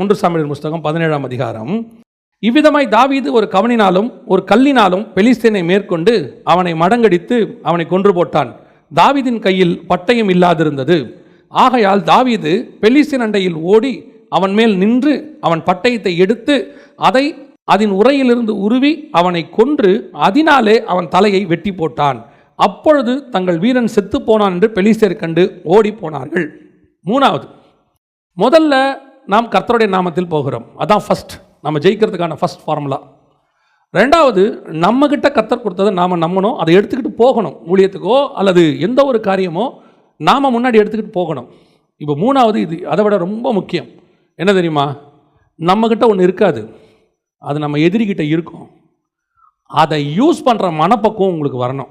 ஒன்று சாமியல் புஸ்தகம் பதினேழாம் அதிகாரம். இவ்விதமாய் தாவீது ஒரு கவனினாலும் ஒரு கல்லினாலும் பெலிஸ்தீனை மேற்கொண்டு அவனை மடங்கடித்து அவனை கொன்று போட்டான். தாவீதின் கையில் பட்டயம் இல்லாதிருந்தது. ஆகையால் தாவீது பெலிஸ்தீன் அண்டையில் ஓடி அவன் மேல் நின்று அவன் பட்டயத்தை எடுத்து அதை அதன் உரையிலிருந்து உருவி அவனை கொன்று அதனாலே அவன் தலையை வெட்டி போட்டான். அப்பொழுது தங்கள் வீரன் செத்து போனான் என்று பெலிஸ்தர் கண்டு ஓடி போனார்கள். மூணாவது முதல்ல நாம் கர்த்தருடைய நாமத்தில் போகிறோம். அதான் ஃபர்ஸ்ட் நம்ம ஜெயிக்கிறதுக்கான ஃபர்ஸ்ட் ஃபார்முலா ரெண்டாவது நம்மக்கிட்ட கத்தர் கொடுத்ததை நாம் நம்பணும். அதை எடுத்துக்கிட்டு போகணும். ஊழியத்துக்கோ அல்லது எந்த ஒரு காரியமோ நாம் முன்னாடி எடுத்துக்கிட்டு போகணும். இப்போ மூணாவது இது. அதை விட ரொம்ப முக்கியம். என்ன தெரியுமா? நம்மக்கிட்ட ஒன்று இருக்காது. அது நம்ம எதிரிக்கிட்ட இருக்கும். அதை யூஸ் பண்ணுற மனப்பக்குவம் உங்களுக்கு வரணும்.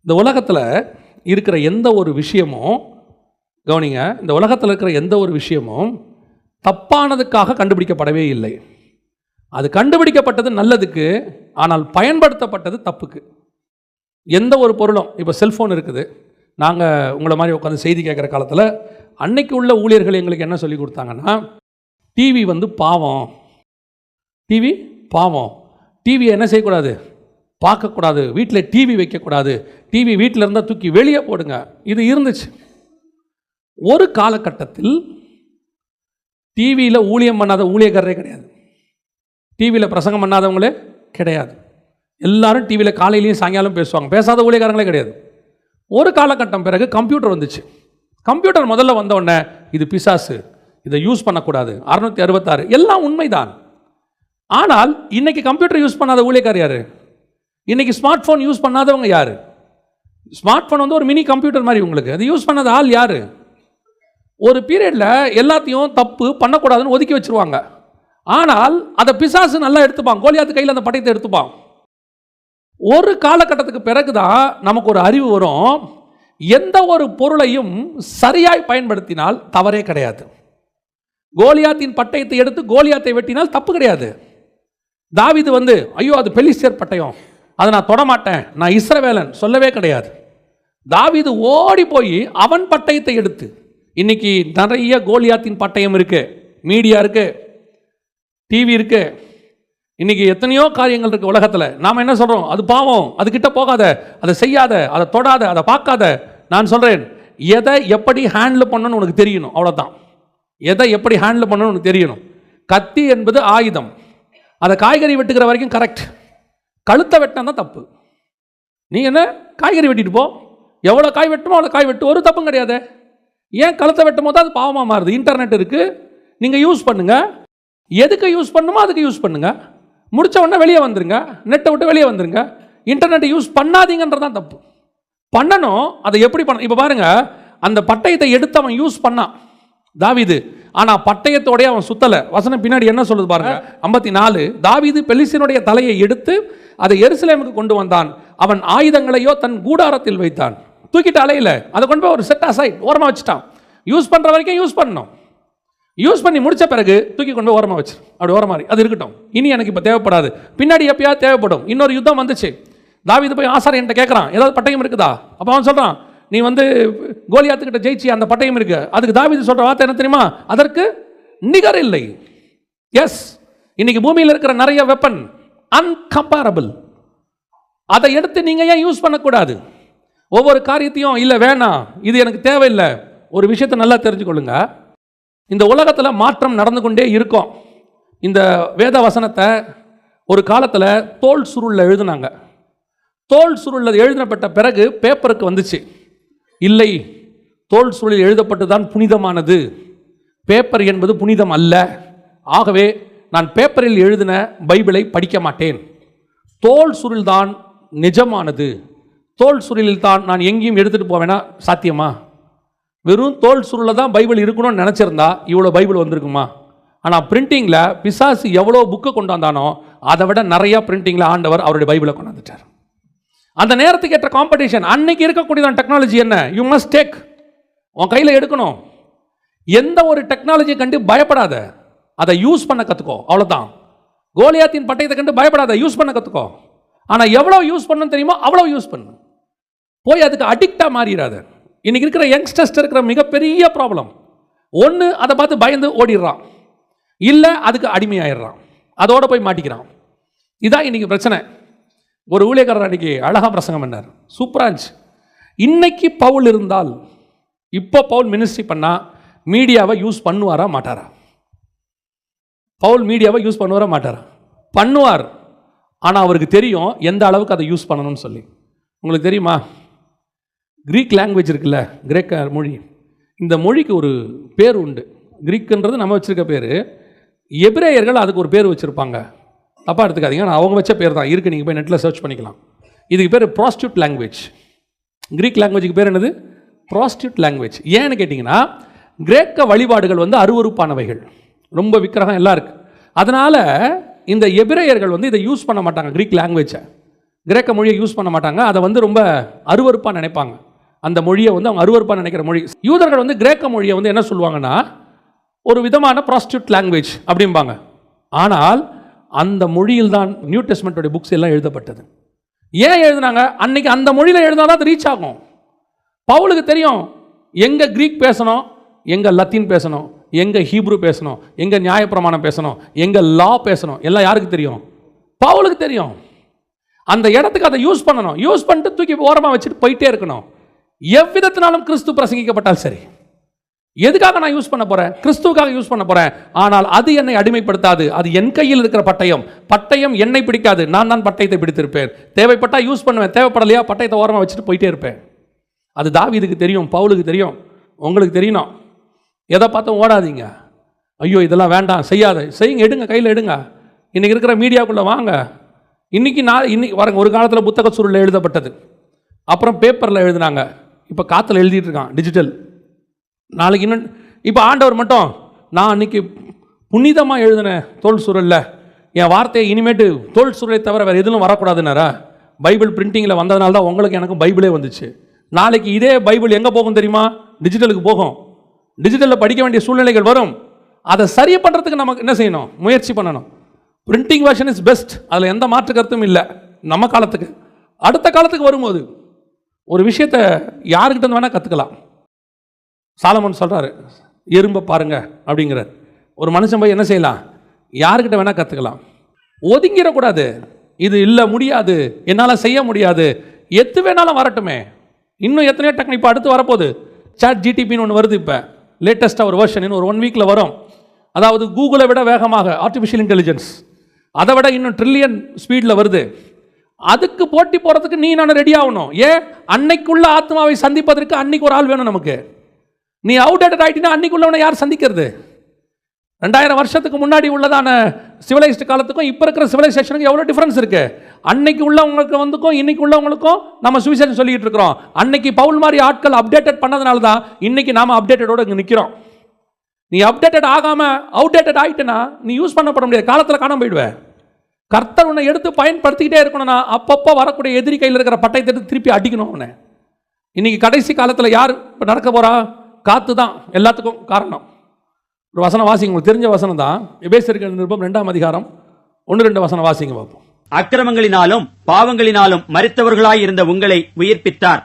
இந்த உலகத்தில் இருக்கிற எந்த ஒரு விஷயமும் கவனிங்க இந்த உலகத்தில் இருக்கிற எந்த ஒரு விஷயமும் தப்பானதுக்காக கண்டுபிடிக்கப்படவே இல்லை. அது கண்டுபிடிக்கப்பட்டது நல்லதுக்கு ஆனால் பயன்படுத்தப்பட்டது தப்புக்கு. எந்த ஒரு பொருளும் இப்போ செல்ஃபோன் இருக்குது. நாங்கள் உங்களை மாதிரி உட்காந்து செய்தி கேட்குற காலத்தில் அன்னைக்கு உள்ள ஊழியர்கள் எங்களுக்கு என்ன சொல்லி கொடுத்தாங்கன்னா டிவி வந்து பாவம். டிவி பாவம். டிவியை என்ன செய்யக்கூடாது? பார்க்கக்கூடாது. வீட்டில் டிவி வைக்கக்கூடாது. டிவி வீட்டில் இருந்தால் தூக்கி வெளியே போடுங்க. இது இருந்துச்சு. ஒரு காலகட்டத்தில் டிவியில் ஊழியம் பண்ணாத ஊழியக்காரரே கிடையாது. டிவியில் பிரசங்கம் பண்ணாதவங்களே கிடையாது. எல்லாரும் டிவியில் காலையிலையும் சாயங்காலம் பேசுவாங்க. பேசாத ஊழியக்காரங்களே கிடையாது. ஒரு காலகட்டம் பிறகு கம்ப்யூட்டர் வந்துச்சு. கம்ப்யூட்டர் முதல்ல வந்த இது பிசாசு இதை யூஸ் பண்ணக்கூடாது. அறுநூத்தி அறுபத்தாறு எல்லாம் உண்மைதான். ஆனால் இன்றைக்கி கம்ப்யூட்டர் யூஸ் பண்ணாத ஊழியக்கார் யார்? இன்றைக்கி ஸ்மார்ட் ஃபோன் யூஸ் பண்ணாதவங்க யார்? ஸ்மார்ட் ஃபோன் வந்து ஒரு மினி கம்ப்யூட்டர் மாதிரி உங்களுக்கு. அது யூஸ் பண்ணாத ஆள் யார்? ஒரு பீரியடில் எல்லாத்தையும் தப்பு பண்ணக்கூடாதுன்னு ஒதுக்கி வச்சிருவாங்க. ஆனால் அதை பிசாசு நல்லா எடுத்துப்பான். கோலியாத்து கையில் அந்த பட்டயத்தை எடுத்துப்பான். ஒரு காலகட்டத்துக்கு பிறகு தான் நமக்கு ஒரு அறிவு வரும். எந்த ஒரு பொருளையும் சரியாய் பயன்படுத்தினால் தவறே கிடையாது. கோலியாத்தின் பட்டயத்தை எடுத்து கோலியாத்தை வெட்டினால் தப்பு கிடையாது. தாவிது வந்து ஐயோ அது பெலிஸ்தியர் பட்டயம். அதை நான் தொடமாட்டேன். நான் இஸ்ரவேலன். சொல்லவே கிடையாது. தாவிது ஓடி போய் அவன் பட்டயத்தை எடுத்து இன்னைக்கு நிறைய கோலியாத்தின் பட்டயம் இருக்குது மீடியா இருக்குது டிவி இருக்குது இன்றைக்கி எத்தனையோ காரியங்கள் இருக்குது உலகத்தில். நாம் என்ன சொல்கிறோம் அது பாவம். அதுக்கிட்ட போகாத. அதை செய்யாத. அதை தொடாத. அதை பார்க்காத. நான் சொல்கிறேன் எதை எப்படி ஹேண்டில் பண்ணணும்னு உனக்கு தெரியணும். அவ்வளோதான் எதை எப்படி ஹேண்டில் பண்ணணும்னு உனக்கு தெரியணும். கத்தி என்பது ஆயுதம். அதை காய்கறி வெட்டுக்கிற வரைக்கும் கரெக்ட் கழுத்தை வெட்டினா தான் தப்பு. நீ என்ன? காய்கறி வெட்டிட்டு போ. எவ்வளோ காய் வெட்டுமோ அவ்வளோ காய் வெட்டு. ஒரு தப்பும் கிடையாது. ஏன் கழுத்தை வெட்டும் போது அது பாவமாக மாறுது? இன்டர்நெட் இருக்குது நீங்கள் யூஸ் பண்ணுங்க. எதுக்கு யூஸ் பண்ணுமோ அதுக்கு யூஸ் பண்ணுங்க. முடிச்ச உடனே வெளியே வந்துருங்க. நெட்டை விட்டு வெளியே வந்துருங்க. இன்டர்நெட்டை யூஸ் பண்ணாதீங்கன்றது தான் தப்பு. பண்ணணும். அதை எப்படி பண்ண இப்போ பாருங்க. அந்த பட்டயத்தை எடுத்து அவன் யூஸ் பண்ணான். தாவீது. ஆனால் பட்டயத்தோடய அவன் சுத்தலை. வசனம் பின்னாடி என்ன சொல்லுது பாருங்க? ஐம்பத்தி நாலு தாவீது பெலிசினுடைய தலையை எடுத்து அதை எருசலேமுக்கு கொண்டு வந்தான். அவன் ஆயுதங்களையோ தன் கூடாரத்தில் வைத்தான். தூக்கிட்டு அலையில. அதை கொண்டு போய் ஒரு செட் அசைட் ஓரமாக வச்சுட்டான். யூஸ் பண்ணுற வரைக்கும் யூஸ் பண்ணணும். யூஸ் பண்ணி முடித்த பிறகு தூக்கி கொண்டு போய் ஓரமாக வச்சு அப்படி ஓரமாக அது இருக்கட்டும். இனி எனக்கு இப்போ தேவைப்படாது. பின்னாடி எப்பயாவது தேவைப்படும். இன்னொரு யுத்தம் வந்துச்சு. தாவீது போய் ஆசாரியன்ட்ட கேட்குறான் ஏதாவது பட்டயம் இருக்குதா? அப்போ அவன் சொல்கிறான் நீ வந்து கோலியாத்துக்கிட்ட ஜெயிச்சி அந்த பட்டயம் இருக்கு. அதுக்கு தாவீது சொல்கிற வார்த்தை என்ன தெரியுமா? அதற்கு நிகர் இல்லை. எஸ் இன்னைக்கு பூமியில் இருக்கிற நிறைய வெப்பன் அன்கம்பேரபிள் அதை எடுத்து நீங்கள் ஏன் யூஸ் பண்ணக்கூடாது? ஒவ்வொரு காரியத்தையும் இல்லை வேணாம் இது எனக்கு தேவையில்லை. ஒரு விஷயத்தை நல்லா தெரிஞ்சுக்கொள்ளுங்க. இந்த உலகத்தில் மாற்றம் நடந்து கொண்டே இருக்கும். இந்த வேத வசனத்தை ஒரு காலத்தில் தோல் சுருளில் எழுதுனாங்க. தோல் சுருளில் எழுதப்பட்ட பிறகு பேப்பருக்கு வந்துச்சு. இல்லை தோல் சுருளில் எழுதப்பட்டு தான் புனிதமானது. பேப்பர் என்பது புனிதம் அல்ல. ஆகவே நான் பேப்பரில் எழுதின பைபிளை படிக்க மாட்டேன். தோல் சுருள் தான் நிஜமானது. தோல் சுருளில் தான் நான் எங்கேயும் எடுத்துகிட்டு போவேனா? சாத்தியமா? வெறும் தோல் சுருளில் தான் பைபிள் இருக்கணும்னு நினச்சிருந்தா இவ்வளோ பைபிள் வந்திருக்குமா? ஆனால் பிரிண்டிங்கில் பிசாசு எவ்வளோ புக்கை கொண்டு வந்தானோ அதை விட நிறையா பிரிண்டிங்கில் ஆண்டவர் அவருடைய பைபிளை கொண்டு வந்துட்டார். அந்த நேரத்துக்கு ஏற்ற காம்படிஷன் அன்னைக்கு இருக்கக்கூடியதான் டெக்னாலஜி என்ன? யூ மஸ்ட் டேக் உன் கையில் எடுக்கணும். எந்த ஒரு டெக்னாலஜியை கண்டு பயப்படாத. அதை யூஸ் பண்ண கற்றுக்கோ அவ்வளோதான் கோலியாத்தின் பட்டயத்தை கண்டு பயப்படாத. யூஸ் பண்ண கற்றுக்கோ ஆனால் எவ்வளோ யூஸ் பண்ணணும் தெரியுமோ? அவ்வளோ யூஸ் பண்ணு போய் அதுக்கு அடிக்டாக மாறிடாது இன்றைக்கி இருக்கிற யங்ஸ்டர்ஸ் இருக்கிற மிகப்பெரிய ப்ராப்ளம் ஒன்று அதை பார்த்து பயந்து ஓடிடுறான். இல்லை அதுக்கு அடிமையாயிடுறான். அதோடு போய் மாட்டிக்கிறான். இதான் இன்னைக்கு பிரச்சனை. ஒரு ஊழியக்காரர் அன்னைக்கு அழகா பிரசங்கம் பண்ணார். சூப்பராஞ்ச் இன்னைக்கு பவுல் இருந்தால் இப்போ பவுல் மினிஸ்ட்ரி பண்ணால் மீடியாவை யூஸ் பண்ணுவாரா மாட்டாரா? பவுல் மீடியாவை யூஸ் பண்ணுவாரா மாட்டாரா? பண்ணுவார். ஆனால் அவருக்கு தெரியும் எந்த அளவுக்கு அதை யூஸ் பண்ணணும்னு சொல்லி. உங்களுக்கு தெரியுமா? கிரீக் லாங்குவேஜ் இருக்குல்ல கிரேக்க மொழி. இந்த மொழிக்கு ஒரு பேர் உண்டு. கிரீக்குன்றது நம்ம வச்சுருக்க பேர். எபிரேயர்கள் அதுக்கு ஒரு பேர் வச்சுருப்பாங்க. தப்பாக எடுத்துக்காதீங்க நான் அவங்க வச்ச பேர் தான். இருக்குது நீங்கள் போய் நெட்டில் சர்ச் பண்ணிக்கலாம். இதுக்கு பேர் ப்ராஸ்டியூட் லாங்குவேஜ் கிரீக் லாங்குவேஜுக்கு பேர் என்னது? ப்ராஸ்டியூட் லாங்குவேஜ் ஏன்னு கேட்டிங்கன்னா கிரேக்க வழிபாடுகள் வந்து அருவருப்பானவைகள். ரொம்ப விக்கிரகம் எல்லாம் இருக்குது அதனால் இந்த எபிரேயர்கள் வந்து இதை யூஸ் பண்ண மாட்டாங்க கிரீக் லாங்குவேஜை கிரேக்க மொழியை யூஸ் பண்ண மாட்டாங்க. அதை வந்து ரொம்ப அருவருப்பாக நினைப்பாங்க. அந்த மொழியை வந்து அவங்க அருவறுப்பாக நினைக்கிற மொழி. யூதர்கள் வந்து கிரேக்க மொழியை வந்து என்ன சொல்லுவாங்கன்னா ஒரு விதமான ப்ராஸ்டியூட் லாங்குவேஜ் அப்படிம்பாங்க. ஆனால் அந்த மொழியில் தான் நியூ டெஸ்ட்மெண்ட்டோடைய புக்ஸ் எல்லாம் எழுதப்பட்டது. ஏன் எழுதுனாங்க? அன்னைக்கு அந்த மொழியில் எழுதினா தான் அது ரீச் ஆகும். பவுலுக்கு தெரியும் எங்கே கிரீக் பேசணும் எங்கே லத்தீன் பேசணும் எங்கே ஹீப்ரு பேசணும் எங்கே நியாயப்பிரமாணம் பேசணும் எங்கே லா பேசணும் எல்லாம் யாருக்கு தெரியும்? பவுலுக்கு தெரியும். அந்த இடத்துக்கு அதை யூஸ் பண்ணணும். யூஸ் பண்ணிட்டு தூக்கி ஓரமாக வச்சுட்டு போயிட்டே இருக்கணும். எவ்விதத்தினாலும் கிறிஸ்து பிரசங்கிக்கப்பட்டால் சரி. எதுக்காக நான் யூஸ் பண்ண போறேன்? கிறிஸ்துவுக்காக யூஸ் பண்ண போறேன். ஆனால் அது என்னை அடிமைப்படுத்தாது. அது என் கையில் இருக்கிற பட்டயம். பட்டயம் என்னை பிடிக்காது. நான் தான் பட்டயத்தை பிடித்திருப்பேன். தேவைப்பட்டால் யூஸ் பண்ணுவேன். தேவைப்படலையா? பட்டயத்தை ஓரமாக வச்சுட்டு போயிட்டே இருப்பேன். அது தாவிதுக்கு தெரியும் பவுலுக்கு தெரியும் உங்களுக்கு தெரியணும் எதை பார்த்தும் ஓடாதீங்க. ஐயோ இதெல்லாம் வேண்டாம். செய்யாத. செய்யுங்க எடுங்க கையில் எடுங்க. இன்னைக்கு இருக்கிற மீடியாக்குள்ளே வாங்க. இன்னைக்கு நான் இன்னைக்கு வரங்க ஒரு காலத்தில் புத்தக சுருளில் எழுதப்பட்டது. அப்புறம் பேப்பரில் எழுதினாங்க. இப்போ காற்றுல எழுதிட்டு இருக்கான் டிஜிட்டல் நாளைக்கு இன்னும் இப்போ ஆண்டவர் மட்டும் நான் அன்னைக்கு புனிதமாக எழுதின தோல் சுருளில் என் வார்த்தையை இனிமேட்டு தோல் சுருளை தவிர வேறு எதுவும் வரக்கூடாதுனாரா பைபிள் பிரிண்டிங்கில் வந்ததுனால தான் உங்களுக்கு எனக்கும் பைபிளே வந்துச்சு. நாளைக்கு இதே பைபிள் எங்கே போகும் தெரியுமா? டிஜிட்டலுக்கு போகும். டிஜிட்டலில் படிக்க வேண்டிய சூழ்நிலைகள் வரும். அதை சரி பண்ணுறதுக்கு நமக்கு என்ன செய்யணும்? முயற்சி பண்ணணும். பிரிண்டிங் வெர்ஷன் இஸ் பெஸ்ட் அதில் எந்த மாற்று கருத்தும் இல்லை. நம்ம காலத்துக்கு. அடுத்த காலத்துக்கு வரும்போது ஒரு விஷயத்த யாருக்கிட்ட வேணால் கற்றுக்கலாம் சாலமன் சொல்கிறாரு எறும்பை பாருங்க அப்படிங்கிறார். ஒரு மனுஷன் போய் என்ன செய்யலாம்? யாருக்கிட்ட வேணால் கற்றுக்கலாம் ஒதுங்கிடக்கூடாது. இது இல்லை முடியாது. என்னால் செய்ய முடியாது. எத்து வேணாலும் வரட்டுமே. இன்னும் எத்தனையோ டெக்னிக் இப்போ அடுத்து வரப்போகுது. சாட் ஜிடிபின்னு ஒன்று வருது இப்போ. லேட்டஸ்ட்டாக ஒரு வெர்ஷன் இன்னும் ஒரு ஒன் வீக்கில் வரும். அதாவது கூகுளை விட வேகமாக ஆர்டிஃபிஷியல் இன்டெலிஜென்ஸ் அதை விட இன்னும் ட்ரில்லியன் ஸ்பீடில் வருது. அதுக்கு போட்டி போகிறதுக்கு நீ நான் ரெடி ஆகணும். ஏன் அன்னைக்குள்ள ஆத்மாவை சந்திப்பதற்கு அன்னைக்கு ஒரு ஆள் வேணும் நமக்கு. நீ அவுடேட்டட் ஆகிட்டினா அன்னைக்குள்ளவனை யார் சந்திக்கிறது? ரெண்டாயிரம் வருஷத்துக்கு முன்னாடி உள்ளதான சிவிலைஸ்டு காலத்துக்கும் இப்போ இருக்கிற சிவிலைசேஷனுக்கு எவ்வளோ டிஃப்ரென்ஸ் இருக்கு? அன்னைக்கு உள்ளவங்களுக்கு வந்துக்கும் இன்னைக்கு உள்ளவங்களுக்கும் நம்ம சுவிசேஷன் சொல்லிட்டு இருக்கிறோம். அன்னைக்கு பவுல் மாதிரி ஆட்கள் அப்டேட்டட் பண்ணதுனால தான் இன்னைக்கு நாம அப்டேட்டடோடு இங்கே நிற்கிறோம் நீ அப்டேட்டட் ஆகாம அவுடேட்டட் ஆயிட்டுனா நீ யூஸ் பண்ணப்பட முடியாது. காலத்தில் காணாமல் போயிடுவேன் கர்த்தர் உன்னை எடுத்து பயன்படுத்திக்கிட்டே இருக்கணும்னா அப்பப்போ வரக்கூடிய எதிரி கையில் இருக்கிற பட்டயத்தை எடுத்து திருப்பி அடிக்கணும் உன்னை. இன்னைக்கு கடைசி காலத்தில் யார் இப்போ நடக்க போகிறா காத்து தான். எல்லாத்துக்கும் காரணம். ஒரு வசன வாசிங்க. உங்களுக்கு தெரிஞ்ச வசனம் தான். எபேசர்கள் நிருபம் ரெண்டாம் அதிகாரம் ஒன்று ரெண்டு வசன வாசிங்க பார்ப்போம். அக்கிரமங்களினாலும் பாவங்களினாலும் மறித்தவர்களாய் இருந்த உங்களை உயிர்ப்பித்தார்.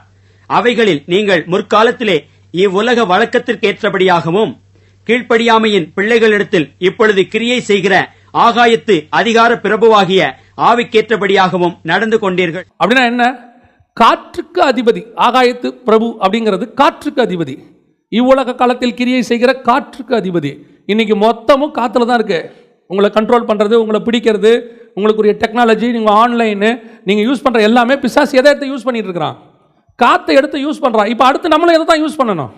அவைகளில் நீங்கள் முற்காலத்திலே இவ்வுலக வழக்கத்திற்கேற்றபடியாகவும் கீழ்ப்படியாமையின் பிள்ளைகளிடத்தில் இப்பொழுது கிரியை செய்கிற ஆகாயத்து அதிகார பிரபுவாகிய ஆவிக்கேற்றபடியாகவும் நடந்து கொண்டீர்கள். அப்படின்னா என்ன? காற்றுக்கு அதிபதி ஆகாயத்து பிரபு அப்படிங்கிறது காற்றுக்கு அதிபதி. இவ்வுலக காலத்தில் கிரியை செய்கிற காற்றுக்கு அதிபதி. இன்னைக்கு மொத்தமும் காற்றுல தான் இருக்கு. உங்களை கண்ட்ரோல் பண்ணுறது உங்களை பிடிக்கிறது உங்களுக்குரிய டெக்னாலஜி நீங்கள் ஆன்லைனு நீங்கள் யூஸ் பண்ணுற எல்லாமே பிசாஸ் எதை எடுத்து யூஸ் பண்ணிட்டு இருக்கிறான்? காற்றை எடுத்து யூஸ் பண்ணுறான் இப்போ அடுத்து நம்மளும் எதை தான் யூஸ் பண்ணணும்?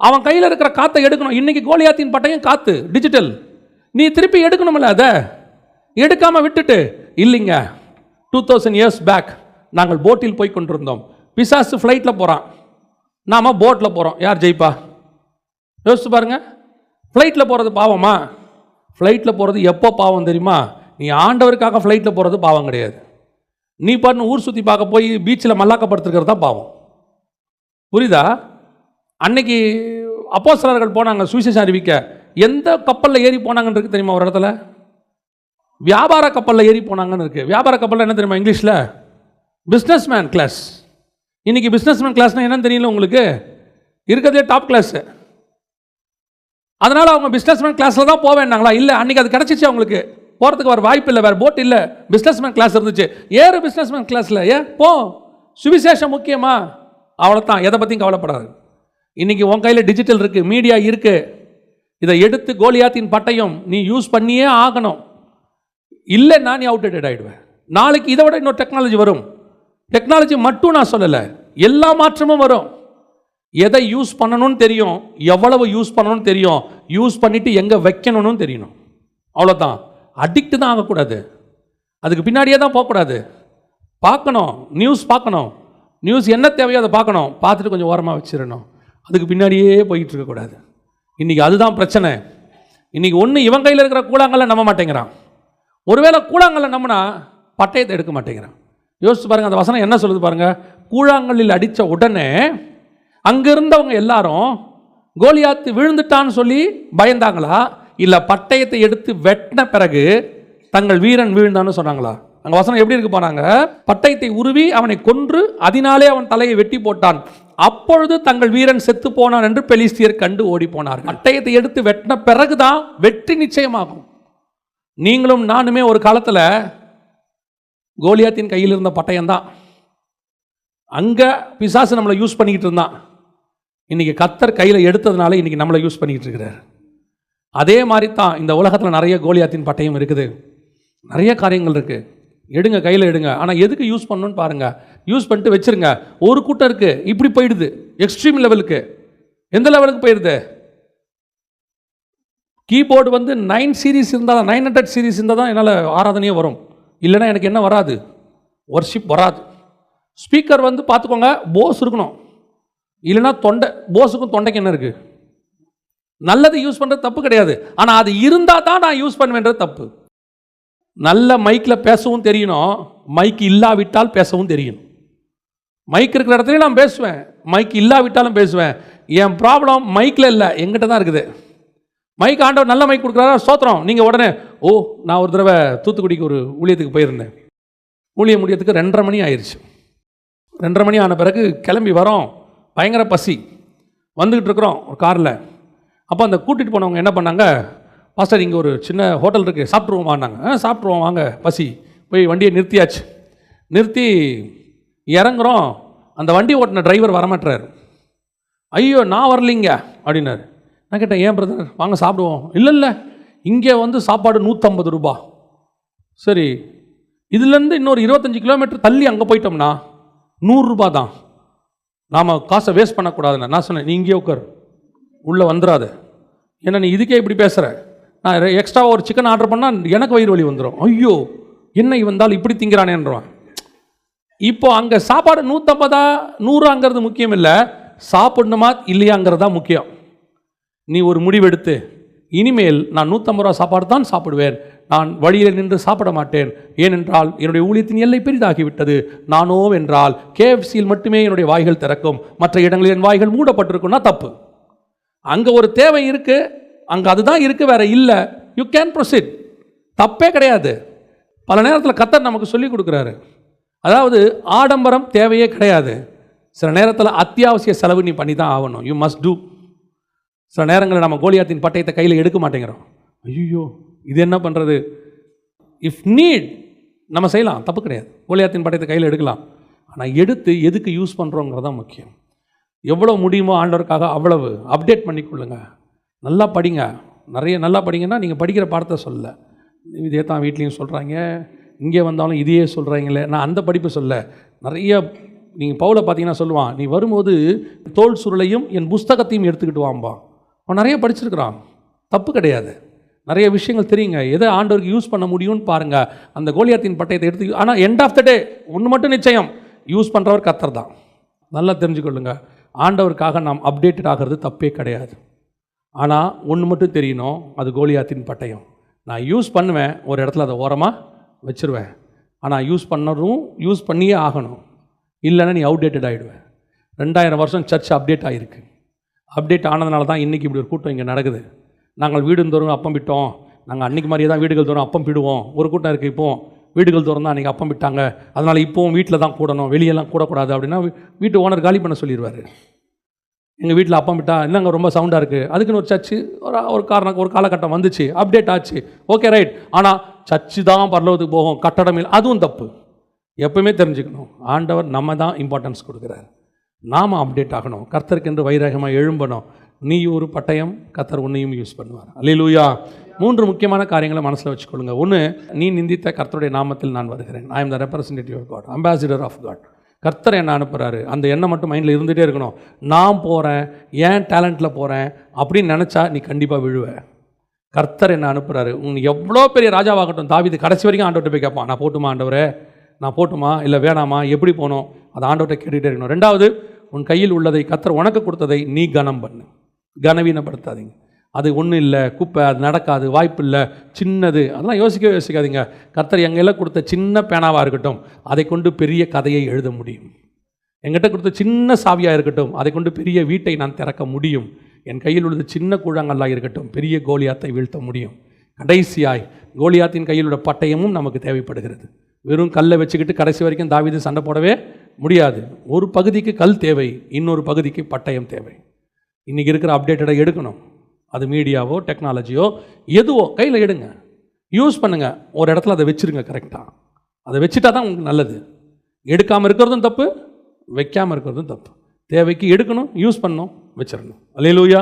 அவன் கையில் இருக்கிற காற்றை எடுக்கணும். இன்றைக்கி கோலியாத்தின் பட்டையும் காற்று டிஜிட்டல் நீ திருப்பி எடுக்கணும்ல அதை. எடுக்காமல் விட்டுட்டு இல்லைங்க. டூ தௌசண்ட் இயர்ஸ் பேக் நாங்கள் போட்டில் போய் கொண்டிருந்தோம். பிசாசு ஃப்ளைட்டில் போகிறான் நாம் போட்டில் போகிறோம் யார் ஜெயிப்பா? யோசிச்சு பாருங்க. ஃப்ளைட்டில் போகிறது பாவமா? ஃப்ளைட்டில் போகிறது எப்போ பாவம் தெரியுமா? நீ ஆண்டவருக்காக ஃப்ளைட்டில் போகிறது பாவம் கிடையாது. நீ பாருன்னு ஊர் சுற்றி பார்க்க போய் பீச்சில் மல்லாக்கப்படுத்துருக்கிறது தான் பாவம். புரியுதா? அன்னைக்கு அப்போஸ்தலர்கள் போனாங்க சுவிசேஷம் அறிவிக்க. எந்த கப்பலில் ஏறி போனாங்கன்னு இருக்கு தெரியுமா ஒரு இடத்துல? வியாபார கப்பலில் ஏறி போனாங்கன்னு இருக்கு. வியாபார கப்பலில் என்ன தெரியுமா இங்கிலீஷில்? பிஸ்னஸ் மேன் கிளாஸ் இன்னைக்கு பிஸ்னஸ் மேன் கிளாஸ்னால் என்னன்னு தெரியல உங்களுக்கு? இருக்கிறதே டாப் கிளாஸு அதனால் அவங்க பிஸ்னஸ்மேன் கிளாஸில் தான் போவேன்னாங்களா இல்லை அன்றைக்கி அது கிடச்சிச்சு அவங்களுக்கு போகிறதுக்கு வேறு வாய்ப்பு இல்லை வேறு போட் இல்லை. பிஸ்னஸ்மேன் கிளாஸ் இருந்துச்சு. ஏறு பிஸ்னஸ்மேன் கிளாஸில் ஏன்? போ. சுவிசேஷம் முக்கியமா? அவ்வளோதான் எதை பற்றியும் கவலைப்படாது. இன்றைக்கி உன் கையில் டிஜிட்டல் இருக்குது மீடியா இருக்குது இதை எடுத்து கோலியாத்தின் பட்டயம் நீ யூஸ் பண்ணியே ஆகணும். இல்லைன்னா நீ அவுடேட்டட் ஆகிடுவேன் நாளைக்கு இதை விட இன்னொரு டெக்னாலஜி வரும். டெக்னாலஜி மட்டும் நான் சொல்லலை எல்லா மாற்றமும் வரும். எதை யூஸ் பண்ணணும்னு தெரியும் எவ்வளவு யூஸ் பண்ணணும்னு தெரியும் யூஸ் பண்ணிவிட்டு எங்கே வைக்கணும்னு தெரியணும். அவ்வளோதான் அடிக்ட் தான் ஆகக்கூடாது. அதுக்கு பின்னாடியே தான் போகக்கூடாது. பார்க்கணும் நியூஸ் பார்க்கணும். நியூஸ் என்ன தேவையோ அதை பார்க்கணும். பார்த்துட்டு கொஞ்சம் ஓரமாக வச்சிடணும் அதுக்கு பின்னாடியே போயிட்டு இருக்கக்கூடாது. இன்றைக்கி அதுதான் பிரச்சனை. இன்றைக்கி ஒன்று இவன் கையில் இருக்கிற கூழாங்கல்ல நம்ப மாட்டேங்கிறான். ஒருவேளை கூழாங்கல்ல நம்பினா பட்டயத்தை எடுக்க மாட்டேங்கிறான். யோசிச்சு பாருங்கள் அந்த வசனம் என்ன சொல்லுது பாருங்கள் கூழாங்கல்லில் அடித்த உடனே அங்கே இருந்தவங்க எல்லாரும் கோலியாத்து விழுந்துட்டான்னு சொல்லி பயந்தாங்களா? இல்லை பட்டயத்தை எடுத்து வெட்டின பிறகு தங்கள் வீரன் வீழ்ந்தான்னு சொன்னாங்களா? அங்கே வசனம் எப்படி இருக்கு போனாங்க பட்டயத்தை உருவி அவனை கொன்று அதனாலே அவன் தலையை வெட்டி போட்டான். அப்பொழுது தங்கள் வீரன் செத்து போனான் என்று பெலிஸ்தியர் கண்டு ஓடி போனார்கள் பட்டயத்தை எடுத்து வெட்டின பிறகுதான் வெற்றி நிச்சயமாகும். நீங்களும் நானுமே ஒரு காலத்தில் கோலியாத்தின் கையில் இருந்த பட்டயம்தான். அங்கே பிசாசு நம்மளை யூஸ் பண்ணிக்கிட்டு இருந்தான். இன்றைக்கி கத்தர் கையில் எடுத்ததுனால இன்றைக்கி நம்மளை யூஸ் பண்ணிக்கிட்டு இருக்கிறார். அதே மாதிரி தான் இந்த உலகத்தில் நிறைய கோலியாத்தின் பட்டயம் இருக்குது. நிறைய காரியங்கள் இருக்குது எடுங்க கையில் எடுங்க. ஆனால் எதுக்கு யூஸ் பண்ணணும்னு பாருங்கள் யூஸ் பண்ணிட்டு வச்சிருங்க. ஒரு கூட்டம் இருக்குது இப்படி போயிடுது. எக்ஸ்ட்ரீம் லெவலுக்கு எந்த லெவலுக்கு போயிடுது? கீபோர்டு வந்து நைன் சீரிஸ் இருந்தால் தான் நைன் ஹண்ட்ரட் சீரிஸ் இருந்தால் தான் என்னால் ஆராதனையே வரும். இல்லைன்னா எனக்கு என்ன வராது? ஒர்ஷிப் வராது. ஸ்பீக்கர் வந்து பார்த்துக்கோங்க போஸ் இருக்கணும். இல்லைன்னா தொண்டை போஸுக்கும் தொண்டைக்கு என்ன இருக்குது நல்லது யூஸ் பண்ணுறது தப்பு கிடையாது. ஆனால் அது இருந்தால் தான் நான் யூஸ் பண்ணுவேன்றது தப்பு. நல்ல மைக்கில் பேசவும் தெரியணும். மைக் இல்லாவிட்டால் பேசவும் தெரியணும். மைக் இருக்கிற இடத்துலையும் நான் பேசுவேன். மைக் இல்லாவிட்டாலும் பேசுவேன். என் ப்ராப்ளம் மைக்கில் இல்லை. எங்கிட்ட தான் இருக்குது. மைக் ஆண்டவர் நல்ல மைக் கொடுக்குறாரா? சோத்திரம் நீங்கள் உடனே ஓ நான் ஒரு தடவை தூத்துக்குடிக்கு ஒரு ஊழியத்துக்கு போயிருந்தேன். ஊழியம் முடியத்துக்கு ரெண்டரை மணி ஆயிடுச்சு ரெண்டரை மணி ஆன பிறகு கிளம்பி வரோம். பயங்கர பசி. வந்துக்கிட்டு இருக்கிறோம் ஒரு காரில். அப்போ அந்த கூட்டிகிட்டு போனவங்க என்ன பண்ணாங்க? பாஸ்டர் இங்கே ஒரு சின்ன ஹோட்டல் இருக்குது சாப்பிட்ருவோம் வாங்க ஆ சாப்பிட்ருவோம் வாங்க. பசி. போய் வண்டியை நிறுத்தியாச்சு. நிறுத்தி இறங்குறோம் அந்த வண்டி ஓட்டின டிரைவர் வரமாட்டுறாரு ஐயோ நான் வரலிங்க அப்படின்னாரு. நான் கேட்டேன் ஏன் பிரதர் வாங்க சாப்பிடுவோம். இல்லை இல்லை இங்கே வந்து சாப்பாடு நூற்றம்பது ரூபா. சரி இதுலேருந்து இன்னொரு இருபத்தஞ்சி கிலோமீட்டர் தள்ளி அங்கே போயிட்டோம்னா நூறுரூபா தான். நாம் காசை வேஸ்ட் பண்ணக்கூடாதுண்ணா நான் சொன்னேன் நீ இங்கே உட்கார் உள்ளே வந்துடாத ஏன்னா நீ இதுக்கே இப்படி பேசுகிற நான் எக்ஸ்ட்ரா ஒரு சிக்கன் ஆர்டர் பண்ணால் எனக்கு வயிறு வலி வந்துடும் ஐயோ என்ன வந்தால் இப்படி திங்கிறானேன்றான் இப்போ அங்கே சாப்பாடு நூற்றம்பதா நூறாங்கிறது முக்கியம் இல்லை சாப்பிடணுமா இல்லையாங்கிறது தான் முக்கியம். நீ ஒரு முடிவெடுத்து இனிமேல் நான் நூற்றம்பது ரூபா சாப்பாடு தான் சாப்பிடுவேன். நான் வழியில் நின்று சாப்பிட மாட்டேன். ஏனென்றால் என்னுடைய ஊழியத்தின் எல்லை பெரிதாகிவிட்டது. நானோ என்றால் கேஎஃப்சியில் மட்டுமே என்னுடைய வாய்கள் திறக்கும். மற்ற இடங்களில் என் வாய்கள் மூடப்பட்டிருக்குன்னா தப்பு. அங்கே ஒரு தேவை இருக்குது அங்கே அதுதான் இருக்குது வேற இல்லை. யூ கேன் ப்ரொசீட் தப்பே கிடையாது. பல நேரத்தில் கத்தர் நமக்கு சொல்லிக் கொடுக்குறாரு. அதாவது ஆடம்பரம் தேவையே கிடையாது. சில நேரத்தில் அத்தியாவசிய செலவு நீ பண்ணி தான் ஆகணும். யூ மஸ்ட் டூ சில நேரங்களில் நம்ம கோலியாத்தின் பட்டயத்தை கையில் எடுக்க மாட்டேங்கிறோம். ஐயோ இது என்ன பண்ணுறது இஃப் நீட் நம்ம செய்யலாம். தப்பு கிடையாது. கோலியாத்தின் பட்டயத்தை கையில் எடுக்கலாம். ஆனால் எடுத்து எதுக்கு யூஸ் பண்ணுறோங்கிறது தான் முக்கியம். எவ்வளோ முடியுமோ ஆண்டவருக்காக அவ்வளவு. அப்டேட் பண்ணிக்கொள்ளுங்க. நல்லா படிங்க. நிறைய நல்லா படிங்கன்னா நீங்கள் படிக்கிற பாடத்தை சொல்ல. இதே தான் வீட்லேயும் சொல்கிறாங்க இங்கே வந்தாலும் இதையே சொல்கிறாங்களே நான் அந்த படிப்பு சொல்ல. நிறைய நீங்கள் பவுலை பார்த்தீங்கன்னா சொல்லுவான் நீ வரும்போது தோல் சுருளையும் என் புஸ்தகத்தையும் எடுத்துக்கிட்டு வாம்பா அவன் நிறைய படிச்சிருக்கிறான். தப்பு கிடையாது. நிறைய விஷயங்கள் தெரியுங்க. எதை ஆண்டவருக்கு யூஸ் பண்ண முடியும்னு பாருங்கள் அந்த கோலியாத்தின் பட்டயத்தை எடுத்து ஆனால் எண்ட் ஆஃப் த டே ஒன்று மட்டும் நிச்சயம் யூஸ் பண்ணுறவர் கத்தர் தான். நல்லா தெரிஞ்சுக்கொள்ளுங்க. ஆண்டவருக்காக நாம் அப்டேட்டட் ஆகிறது தப்பே கிடையாது. ஆனால் ஒன்று மட்டும் தெரியணும் அது கோலியாத்தின் பட்டயம். நான் யூஸ் பண்ணுவேன் ஒரு இடத்துல அதை ஓரமாக வச்சிருவேன். ஆனால் யூஸ் பண்ணதும் யூஸ் பண்ணியே ஆகணும். இல்லைன்னா நீ அவுடேட்டட் ஆகிடுவேன் ரெண்டாயிரம் வருஷம் சர்ச் அப்டேட் ஆகிருக்கு அப்டேட் ஆனதுனால தான் இன்றைக்கி இப்படி ஒரு கூட்டம் இங்கே நடக்குது. நாங்கள் வீடு தோறும் அப்பம் விட்டோம். நாங்கள் அன்றைக்கி மாதிரியே தான் வீடுகள் தோறும் அப்பம் பிடுவோம் ஒரு கூட்டம் இருக்குது இப்போ. வீடுகள் தோறும் தான் அன்றைக்கி அப்பம் விட்டாங்க. அதனால் இப்போவும் வீட்டில் தான் கூடணும். வெளியெல்லாம் கூடக்கூடாது அப்படின்னா வீட்டு ஓனர் காலி பண்ண சொல்லிடுவார் எங்கள் வீட்டில் அப்பம் விட்டா இல்லைங்க ரொம்ப சவுண்டாக இருக்குது அதுக்குன்னு ஒரு சர்ச்சு ஒரு ஒரு காரணம் ஒரு காலகட்டம் வந்துச்சு. அப்டேட் ஆச்சு. ஓகே ரைட் ஆனால் சர்ச்சு தான் பரலோகத்துக்கு போகும் கட்டடம் இல்லை அதுவும் தப்பு. எப்பவுமே தெரிஞ்சுக்கணும் ஆண்டவர் நம்ம தான் இம்பார்ட்டன்ஸ் கொடுக்குறாரு. நாம் அப்டேட் ஆகணும். கர்த்தருக்கென்று வைரகமாக எழும்பணும். நீ ஒரு பட்டயம் கர்த்தர் உன்னையும் யூஸ் பண்ணுவார். அல்லேலூயா மூன்று முக்கியமான காரியங்களை மனசில் வச்சுக்கொள்ளுங்க. ஒன்று நீ நிந்தித்த கர்த்தருடைய நாமத்தில் நான் வருகிறேன். I am the representative of God ambassador of God கர்த்தர் என்ன அனுப்புகிறாரு அந்த எண்ணம் மட்டும் மைண்டில் இருந்துகிட்டே இருக்கணும். நான் போகிறேன் ஏன் டேலண்ட்டில் போகிறேன் அப்படின்னு நினச்சா நீ கண்டிப்பாக விழுவ. கர்த்தர் என்ன அனுப்புகிறாரு உன் எவ்வளோ பெரிய ராஜாவாகட்டும் தாவிது கடைசி வரைக்கும் ஆண்டவர்கிட்ட போய் கேட்பான் நான் போட்டுமா ஆண்டவரே? நான் போட்டுமா? இல்லை வேணாமா? எப்படி போகணும் அதை ஆண்டவர்கிட்ட கேட்டுகிட்டே இருக்கணும். ரெண்டாவது உன் கையில் உள்ளதை கர்த்தர் உனக்கு கொடுத்ததை நீ கனம் பண்ணு. கனவீனப்படுத்தாதீங்க. அது ஒன்றும் இல்லை குப்பை அது நடக்காது வாய்ப்பு இல்லை சின்னது. அதெல்லாம் யோசிக்கவே யோசிக்காதீங்க. கர்த்தர் எங்கெல்லாம் கொடுத்த சின்ன பேனாவாக இருக்கட்டும் அதை கொண்டு பெரிய கதையை எழுத முடியும். எங்கிட்ட கொடுத்த சின்ன சாவியாக இருக்கட்டும் அதை கொண்டு பெரிய வீட்டை நான் திறக்க முடியும். என் கையில் உள்ளது சின்ன கூழாங்கல்லாக இருக்கட்டும் பெரிய கோலியாத்தை வீழ்த்த முடியும். கடைசியாய் கோலியாத்தின் கையில் உள்ள பட்டயமும் நமக்கு தேவைப்படுகிறது. வெறும் கல்லை வச்சுக்கிட்டு கடைசி வரைக்கும் தாவிது சண்டை போடவே முடியாது. ஒரு பகுதிக்கு கல் தேவை இன்னொரு பகுதிக்கு பட்டயம் தேவை. இன்றைக்கி இருக்கிற அப்டேட்டடை எடுக்கணும். அது மீடியாவோ டெக்னாலஜியோ எதுவோ கையில் எடுங்க. யூஸ் பண்ணுங்கள் ஒரு இடத்துல அதை வச்சுருங்க கரெக்டாக அதை வச்சுட்டா தான் உங்களுக்கு நல்லது. எடுக்காமல் இருக்கிறதும் தப்பு வைக்காமல் இருக்கிறதும் தப்பு. தேவைக்கு எடுக்கணும் யூஸ் பண்ணணும் வச்சிடணும் அலையலூயா